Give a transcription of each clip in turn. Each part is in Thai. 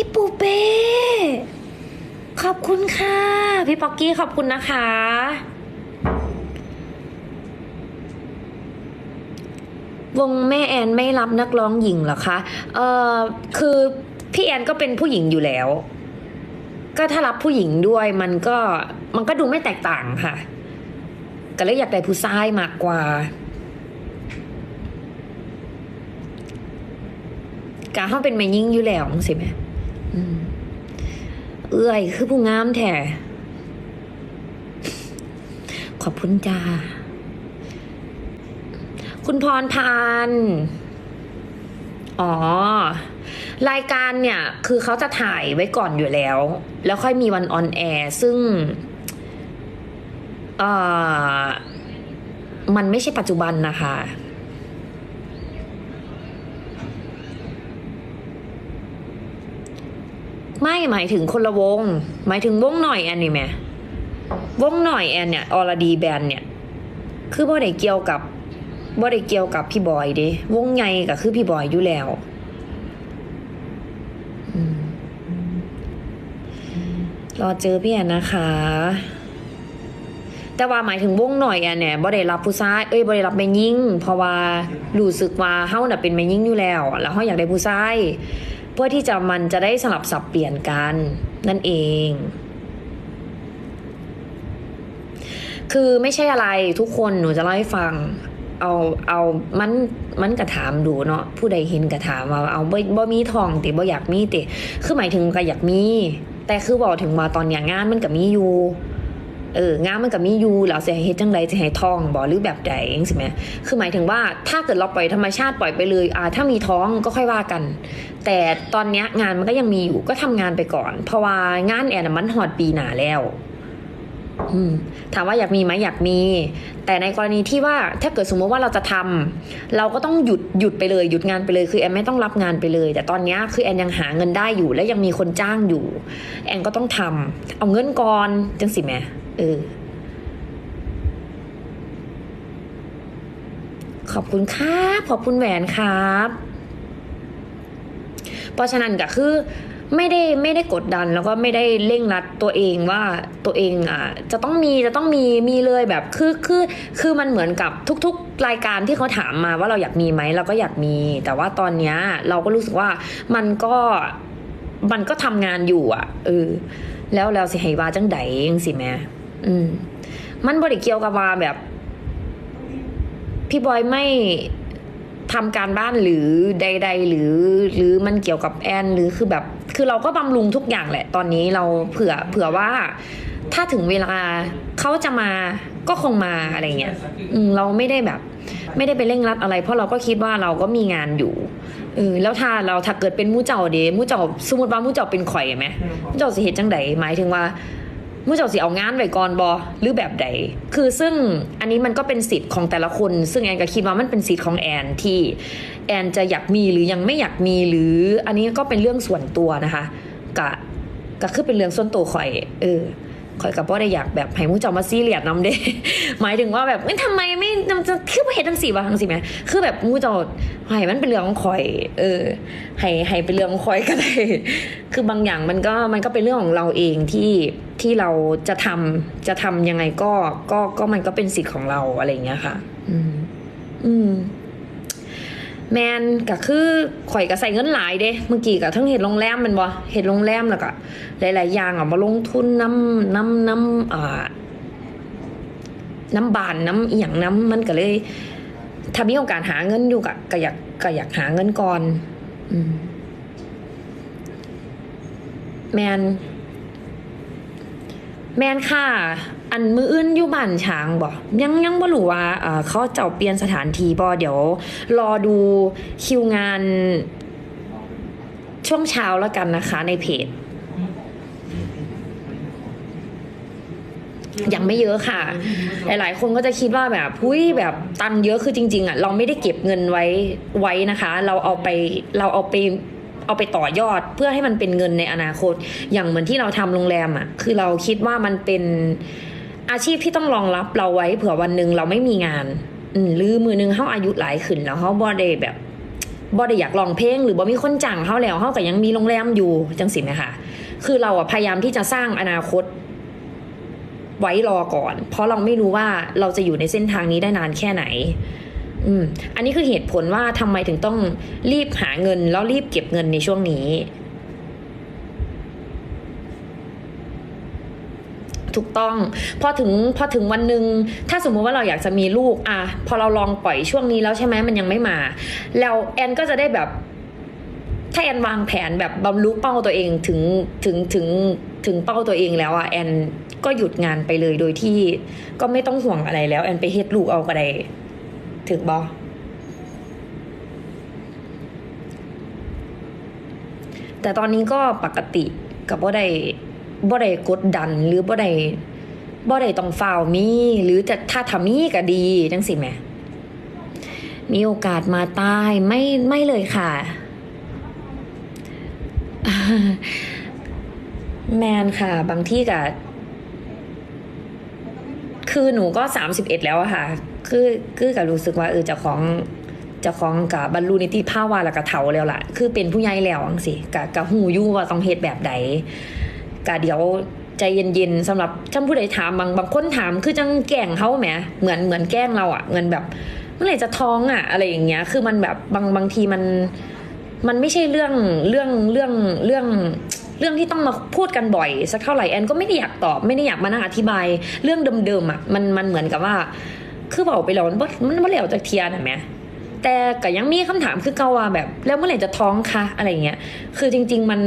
พี่ปูเป้ขอบคุณค่ะ พี่ป๊อกกี้ขอบคุณนะคะ วงแม่แอนไม่รับนักร้องหญิงเหรอคะ เอ่อคือพี่แอนก็เป็นผู้หญิงอยู่แล้ว ก็ถ้ารับผู้หญิงด้วยมันก็มันก็ดูไม่แตกต่างค่ะ ก็เลยอยากได้ผู้ชายมากกว่ากาเขาเป็นแม่ยิ่งอยู่แล้วจังสิแม่อืม เอื้อยคือผู้งามแท้ขอบคุณจ้า คุณพรพันอ๋อ รายการเนี่ย คือเขาจะถ่ายไว้ก่อนอยู่แล้ว แล้วค่อยมีวันออนแอร์ซึ่งเอ่อมันไม่ใช่ปัจจุบันนะคะ ไม่หมายถึงคนละวง หมายถึงวงหน่อยแอนนี่แม่วงหน่อยแอนเนี่ยออรดีแบนเนี่ย คือบ่ได้เกี่ยวกับบ่ได้เกี่ยวกับพี่บอยเด้วงใหญ่ก็คือพี่บอยอยู่แล้วรอเจอพี่แอนนะคะ แต่ว่าหมายถึงวงหน่อยแอนเนี่ยบ่ได้รับผู้ชายเอ้ยบ่ได้รับแม่ยิ่งเพราะว่ารู้สึกว่าเฮาน่ะเป็นแม่ยิ่งอยู่แล้ว แล้วเฮาอยากได้ผู้ชาย พื่อที่จะมันจะได้สลับสับเปลี่ยนกัน นั่นเอง คือไม่ใช่อะไรทุกคนหนูจะเล่าให้ฟัง เอาเอามันมันกระถามดูเนาะผู้ใดเห็นกระถามว่าเอาบ่บ่มีทองติบ่อยากมีติคือหมายถึงก็อยากมี แต่คือบอกถึงว่าตอนเนี้ยงานมันก็มีอยู่ เอองานมันก็มีอยู่แล้วจะให้เฮ็ดจังไดจะให้ท้องบ่หรือแบบใดจังซี่แหมคือหมายถึงว่าถ้าเกิดเราปล่อยธรรมชาติปล่อยไปเลยอ่าถ้ามีท้องก็ค่อยว่ากัน แต่ตอนเนี้ยงานมันก็ยังมีอยู่ก็ทำงานไปก่อน เพราะว่างานแอนนะมันหอดปีหนาแล้วอืมถามว่าอยากมีไหมอยากมี แต่ในกรณีที่ว่าถ้าเกิดสมมติว่าเราจะทำเราก็ต้องหยุดหยุดไปเลย หยุดงานไปเลยคือแอนไม่ต้องรับงานไปเลย แต่ตอนเนี้ยคือแอนยังหาเงินได้อยู่ และยังมีคนจ้างอยู่ แอนก็ต้องทำเอาเงินก่อนจังสิแม่ เออ ขอบคุณครับ ขอบคุณแหวนครับ เพราะฉะนั้นก็คือไม่ได้ไม่ได้กดดันแล้วก็ไม่ได้เร่งรัดตัวเองว่าตัวเองอะจะต้องมีจะต้องมีมีเลยแบบคือคือคือมันเหมือนกับทุกๆรายการที่เขาถามมาว่าเราอยากมีไหมเราก็อยากมี แต่ว่าตอนเนี้ยเราก็รู้สึกว่ามันก็มันก็ทำงานอยู่อะเออแล้วแล้วสิให้ว่าจังใดจังสิแม่ อืม มันบริเกี่ยวกับว่าแบบ พี่บอยไม่ทำการบ้านหรือใด ๆ หรือ หรือมันเกี่ยวกับแอนหรือคือแบบ คือเราก็บำรุงทุกอย่างแหละ ตอนนี้เราเผื่อ เผื่อว่า ถ้าถึงเวลาเขาจะมาก็คงมาอะไรเงี้ยอืมเราไม่ได้แบบ ไม่ได้ไปเร่งรัดอะไร เพราะเราก็คิดว่าเราก็มีงานอยู่เออแล้วถ้าเราถ้าเกิดเป็นมู่เจ้าเดมู่เจ้าสมมติว่ามู่เจ้าเป็นข่อยไหมมู่เจ้าสิเหตุจังใดหมายถึงว่า มู่เจ้าสิเอางานไว้ก่อนบอหรือแบบใด คือซึ่งอันนี้มันก็เป็นสิทธิ์ของแต่ละคน ซึ่งแอนก็คิดว่ามันเป็นสิทธิ์ของแอนที่แอนจะอยากมีหรือยังไม่อยากมีหรืออันนี้ก็เป็นเรื่องส่วนตัวนะคะกะก็คือเป็นเรื่องส่วนตัวข่อย เออ ข่อยกับว่าได้อยากแบบให้มู่เจ้ามาซีเรียสนำเด้หมายถึงว่าแบบเอ้ยทำไมไม่นจะคือไปเห็นทั้งสี่วะทั้งสี่ไหมคือแบบมู่เจ้าให้มันเป็นเรื่องของข่อย เออให้ให้เป็นเรื่องของข่อยก็ได้คือบางอย่างมันก็มันก็เป็นเรื่องของเราเองที่ที่เราจะทำจะทำยังไงก็ก็ก็มันก็เป็นสิทธิ์ของเราอะไรอย่างเงี้ยค่ะ อืม อืม แมนก็คือข่อยก็ใส่เงินหลายเด้เมื่อกี้ก็ทั้งเห็ดโรงแรมมันบ่เห็ดโรงแรมแล้วก็หลาย ๆ อย่างอะมาลงทุนน้ำน้ำน้ำอ่าน้ำบานน้ำอีหยังน้ำมันก็เลยถ้ามีโอกาสหาเงินอยู่ก็ก็อยากก็อยากหาเงินก่อนอืมแมนแมนค่ะ อันมืออื่นอยู่บ้านช้างบ่ยังยังบ่รู้ว่าเอ่อเขาจะเปลี่ยนสถานที่บ่เดี๋ยว รอดูคิวงานช่วงเช้าแล้วกันนะคะในเพจ ยังไม่เยอะค่ะ หลาย ๆ คนก็จะคิดว่าแบบหุ้ยแบบตังเยอะคือจริง ๆ อะ เราไม่ได้เก็บเงินไว้ไว้นะคะ เราเอาไปเราเอาไปเอาไปต่อยอดเพื่อให้มันเป็นเงินในอนาคต อย่างเหมือนที่เราทำโรงแรมอะ คือเราคิดว่ามันเป็น อาชีพที่ต้องรองรับเราไว้เผื่อวันหนึ่งเราไม่มีงาน อืมหรือมือหนึงเขาอายุหลายขึ้นแล้วเขาบ่ได้แบบบ่ได้อยากลองเพลงหรือบ่มีคนจ้างเขาแล้วเขาก็ยังมีโรงแรมอยู่จังสิไหมคะคือเราอะพยายามที่จะสร้างอนาคต ไว้รอก่อน เพราะเราไม่รู้ว่าเราจะอยู่ในเส้นทางนี้ได้นานแค่ไหน อืม อันนี้คือเหตุผลว่าทำไมถึงต้องรีบหาเงิน แล้วรีบเก็บเงินในช่วงนี้ ถูกต้องพอถึงพอถึงวันหนึ่งถ้าสมมุติว่าเราอยากจะมีลูกอะพอเราลองปล่อยช่วงนี้แล้วใช่ไหมมันยังไม่มา แล้วแอนก็จะได้แบบถ้าแอนวางแผนแบบบรรลุเป้าตัวเองถึงถึงถึงถึงเป้าตัวเองแล้วอะแอนก็หยุดงานไปเลยโดยที่ก็ไม่ต้องห่วงอะไรแล้ว แอนไปเฮ็ดลูกเอาก็ได้ถึงบอแต่ตอนนี้ก็ปกติกับบ่าได้ บ่ได้กดดันหรือบ่ได้บ่ได้ต้องฝ่าวมี หรือจะถ้าทำมีก็ดีจังสิแม่มีโอกาสมาใต้ไม่ไม่เลยค่ะ แมนค่ะ บางที่กับคือหนูก็สามสิบเอ็ดแล้วอะค่ะ คือคือกับรู้สึกว่าเออจะของจะของกับบรรลุนิติภาวะแล้วก็เถาแล้วล่ะ คือเป็นผู้ใหญ่แล้วจังสิกะกะหูยู่ว่าต้องเฮ็ดแบบใด กะเดี๋ยวใจเย็นๆสำหรับท่านผู้ใดถามบางบางคนถามคือจังแกล้งเขาแหมเหมือนเหมือนแกล้งเราอะเงินแบบเมื่อไหร่จะท้องอะอะไรอย่างเงี้ย คือมันแบบบางบางทีมัน มันไม่ใช่เรื่องเรื่องเรื่องเรื่องเรื่องที่ต้องมาพูดกันบ่อยสักเท่าไหร่แอนก็ไม่ได้อยากตอบไม่ได้อยากมานั่งอธิบาย เรื่องเดิมๆอะมันมันเหมือนกับว่า คือบอกไปแล้วมันมันไม่แล้วจากเทียนอะแหม แต่ก็ยังมีคำถามคือเกาว่าแบบ แล้วเมื่อไหร่จะท้องคะอะไรเงี้ยคือจริง ๆ มัน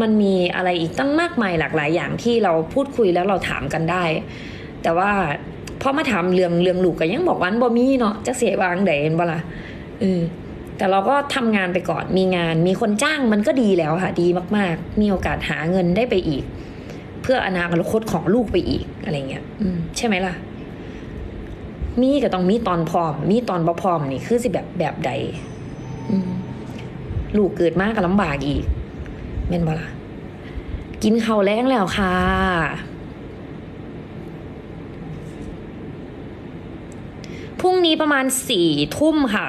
มันมีอะไรอีกตั้งมากมายหลากหลายอย่างที่เราพูดคุยแล้วเราถามกันได้ แต่ว่าพอมาถามเรื่องเรื่องลูกก็ยังบอกว่าบ่มีเนาะจะเสียวางเห็นบ่ล่ะเออแต่เราก็ทำงานไปก่อนมีงาน มีคนจ้างมันก็ดีแล้วค่ะ ดีมาก ๆ มีโอกาสหาเงินได้ไปอีก เพื่ออนาคตของลูกไปอีกอะไรเงี้ยใช่ไหมล่ะ มีก็ต้องมีตอนพร้อม มีตอนบ่พร้อมนี่คือสิแบบแบบใดลูกเกิดมากก็ลำบากอีกแม่นบ่ล่ะกินข้าวแล้งแล้วค่ะ พรุ่งนี้ประมาณสี่ทุ่มค่ะ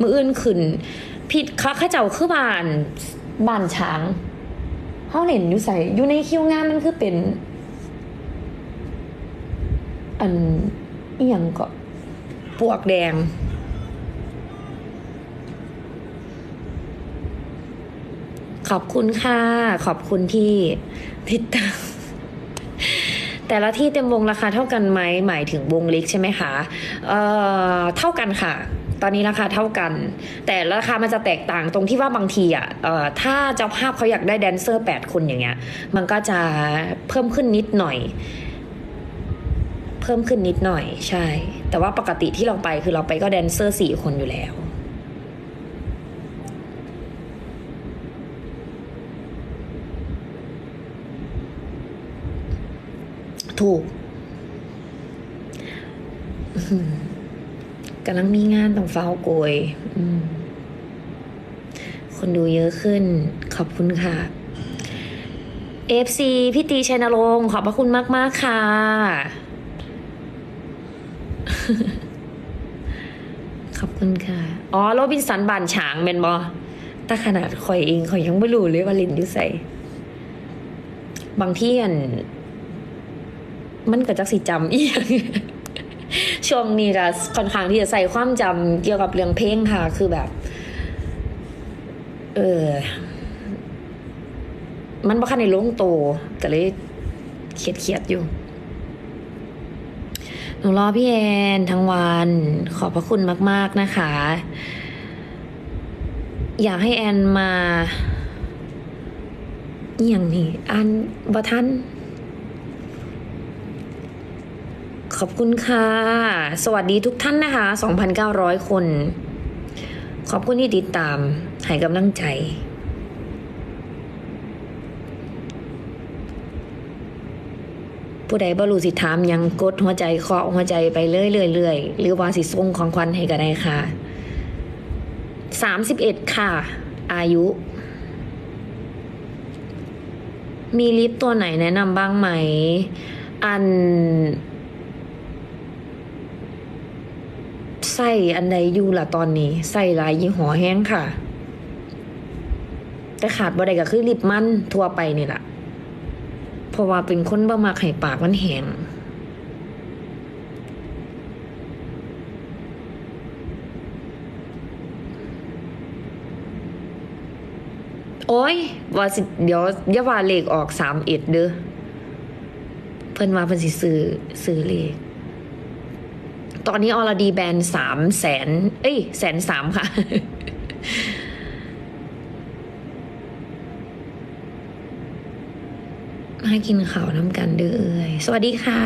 มืออื่นขึ้น ผิดคะข้าเจ้าคือบ้านบ้านช้างเขาเห็นอยู่ใส่อยู่ในคิวงานมันคือเป็น อัน อหย่างก็ปวกแดง ขอบคุณค่ะ ขอบคุณที่ติดตามแต่ละที่เต็มวงราคาเท่ากันไหมหมายถึงวงเล็กใช่ไหมคะเอ่อเท่ากันค่ะ ตอนนี้ราคาเท่ากัน แต่ราคามันจะแตกต่างตรงที่ว่าบางทีอะถ้าเจ้าภาพเขาอยากได้แดนเซอร์ 8 คนอย่างเงี้ย มันก็จะเพิ่มขึ้นนิดหน่อย เพิ่มขึ้นนิดหน่อยใช่ แต่ว่าปกติที่เราไปคือเราไปก็แดนเซอร์4คนอยู่แล้วถูกกำลังมีงานต้องเฝ้าโกยคนดูเยอะขึ้น ขอบคุณค่ะ FC พี่ตีชัยนรงค์ขอบพระคุณมาก ๆ ค่ะ ขอบคุณค่ะ อ๋อโรบินสันบานฉางเมนบอแต่ขนาดข่อยเองข่อยยังไม่รู้เลยว่าลินอยู่ใส่บางที่อัน มันก็จักสิจำอีกช่วงนี้ก็ค่อนข้างที่จะใส่ความจำเกี่ยวกับเรื่องเพลงค่ะ คือแบบ เออ มันบ่คันในลงโตก็เลยเครียดเครียดๆอยู่ หนูรอพี่แอนทั้งวัน ขอบพระคุณมาก ๆนะคะ อยากให้แอนมาอย่างนี้อันบ่ทันขอบคุณค่ะ สวัสดีทุกท่านนะคะ 2,900 คน ขอบคุณที่ติดตาม ให้กำลังใจ ผู้ใดบ่รู้สิถามยังกดหัวใจเคาะหัวใจไปเรื่อยๆๆหรือว่าสิส่งของขวัญให้ก็ได้ค่ะ31ค่ะ อายุ มีลิปตัวไหนแนะนำบ้างไหม อันใส่อันใดอยู่ล่ะตอนนี้ใส่ลายยี่ห้อแห้งค่ะ แต่ขาดบ่ได้ก็คือลิปมันทั่วไปนี่แหละ เพราะว่าเป็นคนบ่มักให้ปากมันแห้งโอ้ยว่าสิเดี๋ยวอย่าว่าเลขออกสามเอ็ดเด้อเพิ่นว่าเพิ่นสิซื้อซื้อเลขตอนนี้ออรดีแบนสามแสนเอ้ยแสนสามค่ะ มากินข้าวน้ำกันเด้อเอ่ยสวัสดีค่ะ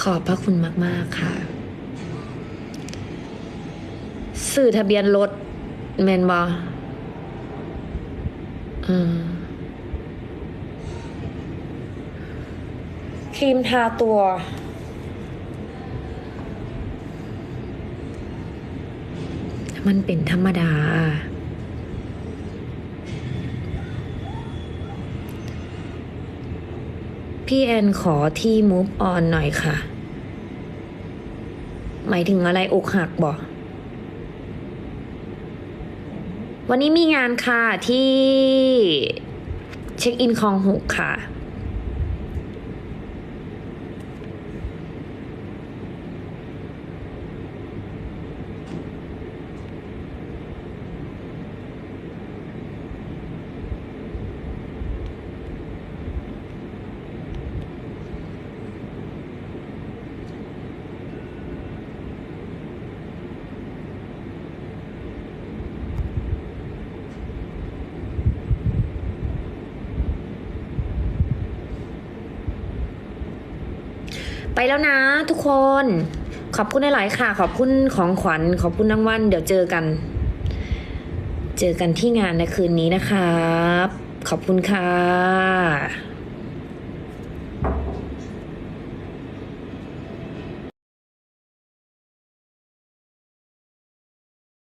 ขอบพระคุณมาก ๆ ค่ะ สื่อทะเบียนรถแมนบอครีมทาตัว มันเป็นธรรมดา พี่แอนขอที่ move on หน่อยค่ะ หมายถึงอะไรอกหักบอกวันนี้มีงานค่ะที่เช็คอินคลองหกค่ะ ไปแล้วนะทุกคน ขอบคุณหลายๆค่ะ ขอบคุณของขวัญ ขอบคุณรางวัลเดี๋ยวเจอกัน เจอกันที่งานในคืนนี้นะครับ ขอบคุณค่ะ